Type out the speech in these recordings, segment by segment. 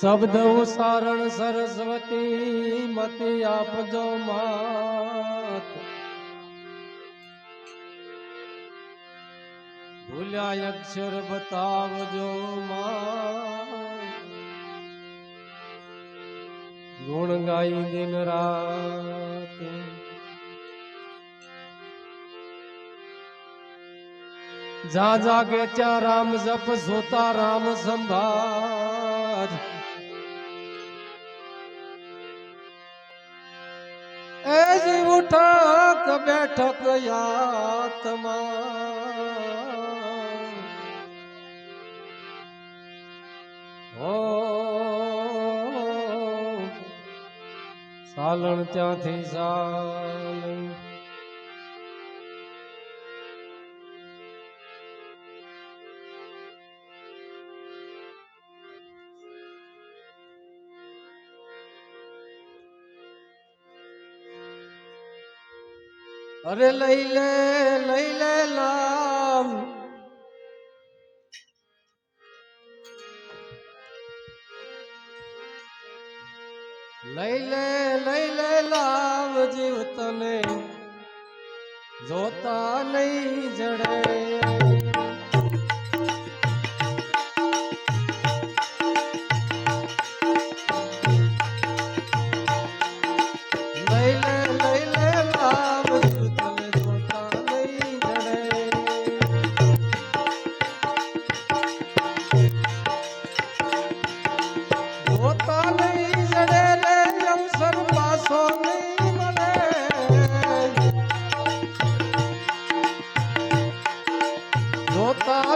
શબ્દ ઉસારણ સરસ્વતી, મતિ આપજો માત. ભૂલ્યા અક્ષર બતાવજો ગુણ ગાઈ દિન રાત. જા જાગે ત્યાં રામ જપ, જોતા રામ સંભાળ. બેઠક બેઠક યાતમાં. ઓ સાલણ ત્યાંથી સાલ અરે લઈ લે લઈ લે લામ લઈ લે લઈ લે લાવ જીવ તને જોતા નહીં જડે. Oh.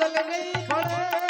जल गई खड़े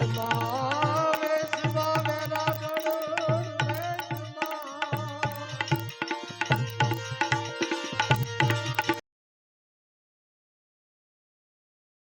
Allah.